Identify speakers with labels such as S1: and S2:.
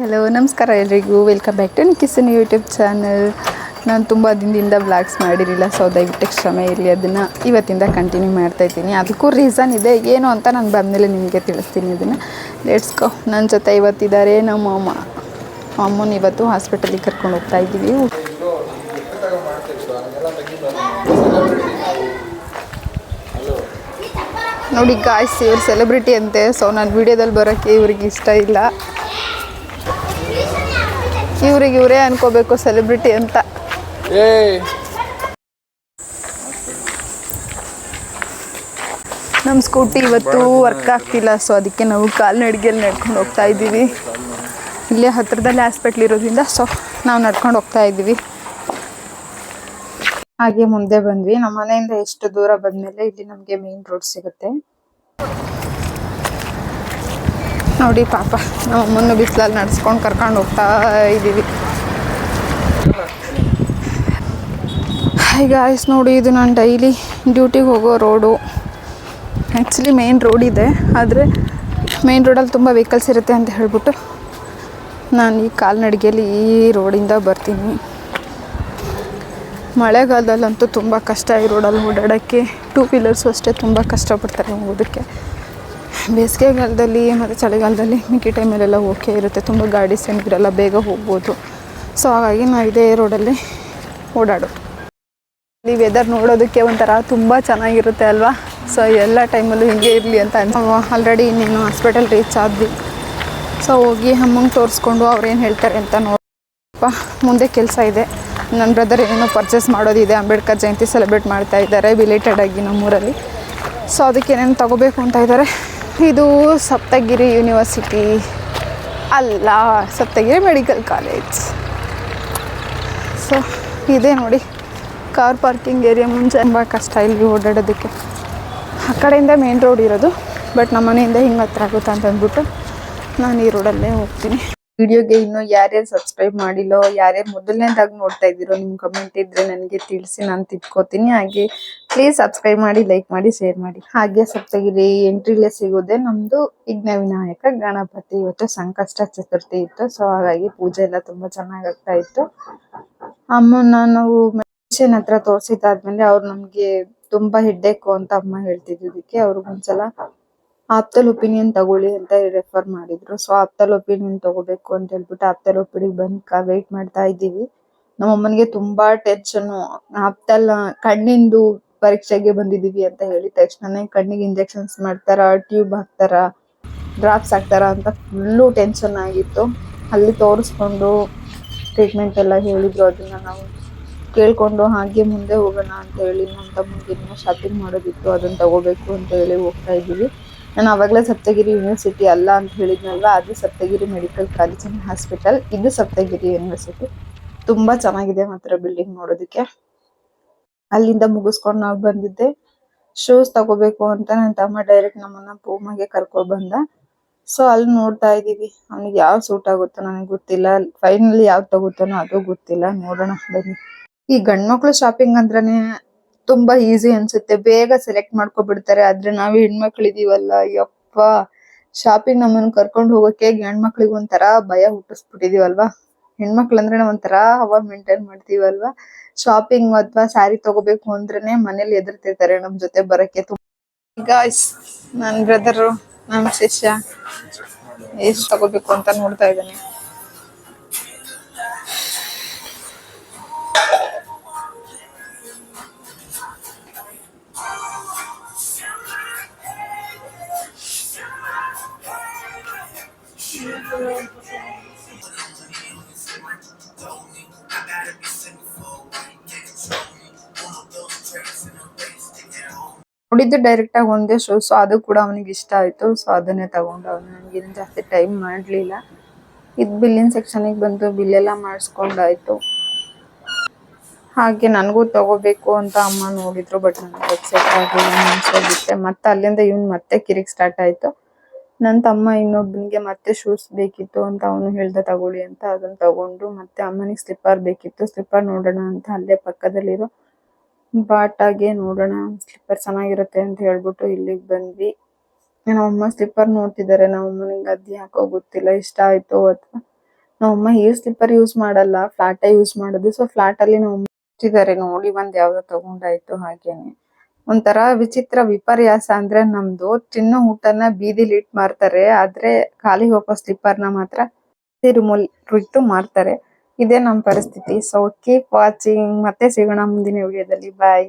S1: Hello ನಮಸ್ಕಾರ ಎಲ್ರಿಗೂ. Welcome back to Kisan YouTube channel ನಾನು ತುಂಬ ದಿನದಿಂದ ಬ್ಲಾಗ್ಸ್ ಮಾಡಿರಲಿಲ್ಲ ಸೊ ದಯವಿಟ್ಟು ಕ್ಷಮೆ ಇರಲಿ. ಅದನ್ನು ಇವತ್ತಿಂದ ಕಂಟಿನ್ಯೂ ಮಾಡ್ತಾ ಇದ್ದೀನಿ. ಅದಕ್ಕೂ ರೀಸನ್ ಇದೆ, ಏನು ಅಂತ ನಾನು ಬಂದಮೇಲೆ ನಿಮಗೆ ತಿಳಿಸ್ತೀನಿ ಅದನ್ನು ಲೆಟ್ಸ್ ಗೋ ನನ್ನ ಜೊತೆ ಇವತ್ತಿದ್ದಾರೆ ನಮ್ಮ ಅಮ್ಮ ಅಮ್ಮನ ಇವತ್ತು ಹಾಸ್ಪಿಟಲಿಗೆ ಕರ್ಕೊಂಡು ಹೋಗ್ತಾ ಇದ್ದೀವಿ. ನೋಡಿ ಗಾಯ್ಸ್ ಇವ್ರು ಸೆಲೆಬ್ರಿಟಿ ಅಂತೆ. ಸೊ ನಾನು ವಿಡಿಯೋದಲ್ಲಿ ಬರೋಕ್ಕೆ ಇವ್ರಿಗೆ ಇಷ್ಟ ಇಲ್ಲ. ಇವ್ರಿಗೆ ಇವರೇ ಅನ್ಕೋಬೇಕು ಸೆಲೆಬ್ರಿಟಿ ಅಂತ. ನಮ್ಮ ಸ್ಕೂಟಿ ಇವತ್ತು ವರ್ಕ್ ಆಗ್ತಿಲ್ಲ ಸೊ ಅದಕ್ಕೆ ನಾವು ಕಾಲ್ನಡಿಗೆಯಲ್ಲಿ ನಡ್ಕೊಂಡು ಹೋಗ್ತಾ ಇದ್ದೀವಿ. ಇಲ್ಲೇ ಹತ್ರದಲ್ಲಿ ಹಾಸ್ಪಿಟ್ಲ್ ಇರೋದ್ರಿಂದ ಸೊ ನಾವು ನಡ್ಕೊಂಡು ಹೋಗ್ತಾ ಇದ್ದೀವಿ. ಹಾಗೆ ಮುಂದೆ ಬಂದ್ವಿ. ನಮ್ಮ ಮನೆಯಿಂದ ಎಷ್ಟು ದೂರ ಬಂದ್ಮೇಲೆ ಇಲ್ಲಿ ನಮಗೆ ಮೇನ್ ರೋಡ್ ಸಿಗುತ್ತೆ. ನೋಡಿ ಪಾಪ ನಮ್ಮ ಅಮ್ಮನ್ನು ಬಿಸಿಲಲ್ಲಿ ನಡೆಸ್ಕೊಂಡು ಕರ್ಕೊಂಡು ಹೋಗ್ತಾ ಇದ್ದೀವಿ. ಈಗ ಆಯ್ಸ್ ನೋಡಿ ಇದು ನಾನು ಡೈಲಿ ಡ್ಯೂಟಿಗೆ ಹೋಗೋ ರೋಡು ಆ್ಯಕ್ಚುಲಿ ಮೇನ್ ರೋಡ್ ಇದೆ, ಆದರೆ ಮೇನ್ ರೋಡಲ್ಲಿ ತುಂಬ ವೆಹಿಕಲ್ಸ್ ಇರುತ್ತೆ ಅಂತ ಹೇಳ್ಬಿಟ್ಟು ನಾನು ಈ ಕಾಲ್ನಡಿಗೆಯಲ್ಲಿ ಈ ರೋಡಿಂದ ಬರ್ತೀನಿ. ಮಳೆಗಾಲದಲ್ಲಂತೂ ತುಂಬ ಕಷ್ಟ ಈ ರೋಡಲ್ಲಿ ಓಡಾಡೋಕ್ಕೆ. ಟೂ ವೀಲರ್ಸು ಅಷ್ಟೇ ತುಂಬ ಕಷ್ಟಪಡ್ತಾರೆ ಹೋಗೋದಕ್ಕೆ. ಬೇಸಿಗೆಗಾಲದಲ್ಲಿ ಮತ್ತು ಚಳಿಗಾಲದಲ್ಲಿ ಮಿಕ್ಕಿ ಟೈಮಲ್ಲೆಲ್ಲ ಓಕೆ ಇರುತ್ತೆ. ತುಂಬ ಗಾಡಿ ಇರಲ್ಲ ಬೇಗ ಹೋಗ್ಬೋದು. ಸೊ ಹಾಗಾಗಿ ನಾವು ಇದೇ ರೋಡಲ್ಲಿ ಓಡಾಡೋದು. ಇಲ್ಲಿ ವೆದರ್ ನೋಡೋದಕ್ಕೆ ಒಂಥರ ತುಂಬ ಚೆನ್ನಾಗಿರುತ್ತೆ ಅಲ್ವಾ? ಸೊ ಎಲ್ಲ ಟೈಮಲ್ಲೂ ಹಿಂಗೆ ಇರಲಿ ಅಂತ ಆಲ್ರೆಡಿ ಇನ್ನೇನು ಹಾಸ್ಪಿಟಲ್ ರೀಚ್ ಆದ್ವಿ. ಸೊ ಹೋಗಿ ಅಮ್ಮಂಗೆ ತೋರಿಸ್ಕೊಂಡು ಅವ್ರೇನು ಹೇಳ್ತಾರೆ ಅಂತ ನೋಡಪ್ಪ ಮುಂದೆ ಕೆಲಸ ಇದೆ. ನನ್ನ ಬ್ರದರ್ ಏನೋ ಪರ್ಚೇಸ್ ಮಾಡೋದಿದೆ. ಅಂಬೇಡ್ಕರ್ ಜಯಂತಿ ಸೆಲೆಬ್ರೇಟ್ ಮಾಡ್ತಾ ಇದ್ದಾರೆ ಬಿಲೇಟೆಡ್ ಆಗಿ ನಮ್ಮೂರಲ್ಲಿ. ಸೊ ಅದಕ್ಕೆ ಏನೇನು ತಗೋಬೇಕು ಅಂತ ಇದ್ದಾರೆ ಇದು ಸಪ್ತಗಿರಿ ಯೂನಿವರ್ಸಿಟಿ ಅಲ್ಲ, ಸಪ್ತಗಿರಿ ಮೆಡಿಕಲ್ ಕಾಲೇಜ್. ಸೊ, ಇದೆ ನೋಡಿ. ಕಾರ್ ಪಾರ್ಕಿಂಗ್ ಏರಿಯಾ ಮುಂಚೆ ತುಂಬ ಕಷ್ಟ ಇಲ್ಲಿ ಓಡಾಡೋದಕ್ಕೆ. ಆ ಕಡೆಯಿಂದ ಮೇನ್ ರೋಡ್ ಇರೋದು ಬಟ್ ನಮ್ಮ ಮನೆಯಿಂದ ಹಿಂಗೆ ಹತ್ರ ಆಗುತ್ತೆ ಅಂತ ಅಂದ್ಬಿಟ್ಟು ನಾನು ಈ ರೋಡಲ್ಲೇ ಹೋಗ್ತೀನಿ. ವಿಡಿಯೋಗೆ ಇನ್ನು ಯಾರ್ಯಾರು ಸಬ್ಸ್ಕ್ರೈಬ್ ಮಾಡಿಲ್ಲೋ, ಯಾರ್ಯಾರು ಮೊದಲನೇದಾಗಿ ನೋಡ್ತಾ ಇದ್ದೀರೋ ನಿಮ್ಮ ಕಮೆಂಟ್ ಇದ್ರೆ ನನಗೆ ತಿಳಿಸಿ, ನಾನು ತಿಳ್ಕೊತೀನಿ. ಹಾಗೆ ಪ್ಲೀಸ್ ಸಬ್ಸ್ಕ್ರೈಬ್ ಮಾಡಿ ಲೈಕ್ ಮಾಡಿ ಶೇರ್ ಮಾಡಿ. ಹಾಗೆ ಸಪ್ತಗಿರಿ ಎಂಟ್ರಿಲೇ ಸಿಗೋದೆ ನಮ್ದು ವಿಘ್ನ ವಿನಾಯಕ ಗಣಪತಿ. ಇವತ್ತು ಸಂಕಷ್ಟ ಚತುರ್ಥಿ ಇತ್ತು ಸೊ ಹಾಗಾಗಿ ಪೂಜೆ ಎಲ್ಲ ತುಂಬಾ ಚೆನ್ನಾಗಿ ಆಗ್ತಾ ಇತ್ತು. ಅಮ್ಮನ ನಾವು ಮೆಡಿಸಿನ್ ಹತ್ರ ತೋರಿಸಿದ್ದಾದ್ಮೇಲೆ ಅವ್ರು ನಮ್ಗೆ ತುಂಬಾ ಹೆಡ್ಡೇಕು ಅಂತ ಅಮ್ಮ ಹೇಳ್ತಿದ್ದಕ್ಕೆ ಅವ್ರಿಗೊಂದ್ಸಲ ಆಪ್ತಲ್ ಒಪಿನಿಯನ್ ತಗೊಳ್ಳಿ ಅಂತ ರೆಫರ್ ಮಾಡಿದ್ರು. ಸೊ ಆಪ್ತಲ್ ಒಪಿನಿಯನ್ ತಗೋಬೇಕು ಅಂತ ಹೇಳ್ಬಿಟ್ಟು ಆಪ್ತಲ್ ಒಪಿನಿಯನ್ ಬಂದ್ ವೇಟ್ ಮಾಡ್ತಾ ಇದ್ದೀವಿ. ನಮ್ಮ ಅಮ್ಮನಿಗೆ ತುಂಬಾ ಟೆನ್ಷನ್ ಆಪ್ತಲ್ ಕಣ್ಣಿಂದು ಪರೀಕ್ಷೆಗೆ ಬಂದಿದೀವಿ ಅಂತ ಹೇಳಿದ ತಕ್ಷಣನೇ ಕಣ್ಣಿಗೆ ಇಂಜೆಕ್ಷನ್ಸ್ ಮಾಡ್ತಾರ ಟ್ಯೂಬ್ ಹಾಕ್ತಾರ ಡ್ರಾಪ್ಸ್ ಹಾಕ್ತಾರ ಅಂತ ಫುಲ್ಲು ಟೆನ್ಷನ್ ಆಗಿತ್ತು. ಅಲ್ಲಿ ತೋರಿಸ್ಕೊಂಡು ಟ್ರೀಟ್ಮೆಂಟ್ ಎಲ್ಲ ಹೇಳಿದ್ರು ಅದನ್ನ ನಾವು. ಕೇಳ್ಕೊಂಡು ಹಾಗೆ ಮುಂದೆ ಹೋಗೋಣ ಅಂತ ಹೇಳಿ ನಮ್ಮ ತಮ್ಮ ಶಾಪಿಂಗ್ ಮಾಡೋದಿತ್ತು, ಅದನ್ನ ತಗೋಬೇಕು ಅಂತ ಹೇಳಿ ಹೋಗ್ತಾ ಇದ್ದೀವಿ. ನಾನು ಆವಾಗಲೇ ಸಪ್ತಗಿರಿ ಯೂನಿವರ್ಸಿಟಿ ಅಲ್ಲ ಅಂತ ಹೇಳಿದ್ನಲ್ವಾ? ಅದು Saptagiri medical college and hospital ಇದು ಸಪ್ತಗಿರಿ ಯೂನಿವರ್ಸಿಟಿ ತುಂಬಾ ಚೆನ್ನಾಗಿದೆ ಮಾತ್ರ ಬಿಲ್ಡಿಂಗ್ ನೋಡೋದಕ್ಕೆ. ಅಲ್ಲಿಂದ ಮುಗಿಸ್ಕೊಂಡು ನಾವು ಬಂದಿದ್ದೆ. ಶೂಸ್ ತಗೋಬೇಕು ಅಂತ ನನ್ನ ತಮ್ಮ ಡೈರೆಕ್ಟ್ ನಮ್ಮನ್ನ ಪೂಮಾಗೆ ಕರ್ಕೊಂಡು ಬಂದ. ಸೊ ಅಲ್ಲಿ ನೋಡ್ತಾ ಇದೀವಿ ಅವ್ನಿಗೆ ಯಾವ ಸೂಟ್ ಆಗುತ್ತೋ ನನಗೆ ಗೊತ್ತಿಲ್ಲ. ಫೈನಲಿ ಯಾವ್ದು ತಗೋತಾನೋ ಅದು ಗೊತ್ತಿಲ್ಲ. ನೋಡೋಣ ಬನ್ನಿ. ಈ ಗಂಡ್ಮಕ್ಳು ಶಾಪಿಂಗ್ ಅಂದ್ರೇನೆ ತುಂಬಾ ಈಸಿ ಅನ್ಸುತ್ತೆ. ಬೇಗ ಸೆಲೆಕ್ಟ್ ಮಾಡ್ಕೊಬಿಡ್ತಾರೆ. ಆದ್ರೆ ನಾವು ಹೆಣ್ಮಕ್ಳು ಇದೀವಲ್ಲ ಯಪ್ಪ. ಶಾಪಿಂಗ್ ನಮ್ಮನ್ನು ಕರ್ಕೊಂಡ್ ಹೋಗಕ್ಕೆ ಗಂಡ್ಮಕ್ಳಿಗೆ ಒಂಥರ ಭಯ ಹುಟ್ಟಿಸ್ಬಿಟ್ಟಿದೀವಲ್ವಾ? ಹೆಣ್ಮಕ್ಳು ಅಂದ್ರೆ ಒಂಥರ ಹವಾ ಮೇಂಟೈನ್ ಮಾಡ್ತೀವಲ್ವಾ? ಶಾಪಿಂಗ್ ಅಥವಾ ಸ್ಯಾರಿ ತಗೋಬೇಕು ಅಂದ್ರೇನೆ ಮನೇಲಿ ಎದುರ್ತಿರ್ತಾರೆ ನಮ್ ಜೊತೆ ಬರಕ್ಕೆ ಗಾಯ್ಸ್ ನನ್ ಬ್ರದರ್ ನಮ್ ಶಿಷ್ಯ. ಎಷ್ಟ್ ತಗೋಬೇಕು ಅಂತ ನೋಡ್ತಾ ಇದ್ದಾನೆ ನೋಡಿದ್ದು ಡೈರೆಕ್ಟ್ ಆಗಿ ಒಂದೇ ಶೋ ಸೊ ಅದು ಕೂಡ ಅವನಿಗೆ ಇಷ್ಟ ಆಯ್ತು. ಸೊ ಅದನ್ನೇ ತಗೊಂಡ ಅವನು ನನಗೆ ಜಾಸ್ತಿ ಟೈಮ್ ಮಾಡಲಿಲ್ಲ. ಇದು ಬಿಲ್ಲಿನ ಸೆಕ್ಷನ್ ಬಂದು ಬಿಲ್ ಎಲ್ಲ ಮಾಡಿಸ್ಕೊಂಡಾಯ್ತು. ಹಾಗೆ ನನಗೂ ತಗೋಬೇಕು ಅಂತ ಅಮ್ಮ ನೋಡಿದ್ರು ಬಟ್ ನನಗೆ ಸೆಟ್ ಆಗಿಲ್ಲ ಮನ್ಸೋಗಿತ್ತೆ ಮತ್ತೆ ಅಲ್ಲಿಂದ ಇವ್ನು ಮತ್ತೆ ಕಿರಿಕ್ ಸ್ಟಾರ್ಟ್ ಆಯ್ತು. ನನ್ನ ತಮ್ಮ ಇನ್ನೊಬ್ಬನಿಗೆ ಮತ್ತೆ ಶೂಸ್ ಬೇಕಿತ್ತು ಅಂತ ಅವನು ಹೇಳ್ದ ತಗೊಳ್ಳಿ ಅಂತ ಅದನ್ನ ತಗೊಂಡು ಮತ್ತೆ ಅಮ್ಮನಿಗೆ ಸ್ಲಿಪ್ಪರ್ ಬೇಕಿತ್ತು. ಸ್ಲಿಪ್ಪರ್ ನೋಡೋಣ ಅಂತ ಅಲ್ಲೇ ಪಕ್ಕದಲ್ಲಿರೋ ಬಾಟಾಗೆ ನೋಡೋಣ ಸ್ಲಿಪ್ಪರ್ ಚೆನ್ನಾಗಿರುತ್ತೆ ಅಂತ ಹೇಳ್ಬಿಟ್ಟು ಇಲ್ಲಿಗೆ ಬಂದ್ವಿ. ನಮ್ಮಅಮ್ಮ ಸ್ಲಿಪ್ಪರ್ ನೋಡ್ತಿದ್ದಾರೆ ನಮ್ಮ ಅದು ಯಾಕೋ ಗೊತ್ತಿಲ್ಲ. ಇಷ್ಟ ಆಯ್ತು ಅಥವಾ? ನಮ್ಮಮ್ಮ ಈ ಸ್ಲಿಪ್ಪರ್ ಯೂಸ್ ಮಾಡಲ್ಲ. ಫ್ಲಾಟೇ ಯೂಸ್ ಮಾಡೋದು ಸೊ ಫ್ಲಾಟ್ ಅಲ್ಲಿ ಇಟ್ಟಿದ್ದಾರೆ. ನೋಡಿ ಬಂದ್ ಯಾವ್ದೋ ತಗೊಂಡಾಯ್ತು ಹಾಗೇನೆ. ಒಂಥರ ವಿಚಿತ್ರ ವಿಪರ್ಯಾಸ ಅಂದ್ರೆ ನಮ್ದು ತಿನ್ನೋ ಊಟನ ಬೀದಿಲಿ ಇಟ್ ಮಾರ್ತಾರೆ, ಆದ್ರೆ ಖಾಲಿ ಹೋಗೋ ಸ್ಲಿಪ್ಪರ್ನ ಮಾತ್ರ ತಿರುಮುಲ್ ಇಟ್ಟು ಮಾರ್ತಾರೆ. ಇದೇ ನಮ್ ಪರಿಸ್ಥಿತಿ. ಸೊ ಕೀಪ್ ವಾಚಿಂಗ್ ಮತ್ತೆ ಸಿಗೋಣ ಮುಂದಿನ ವಿಡಿಯೋದಲ್ಲಿ ಬಾಯ್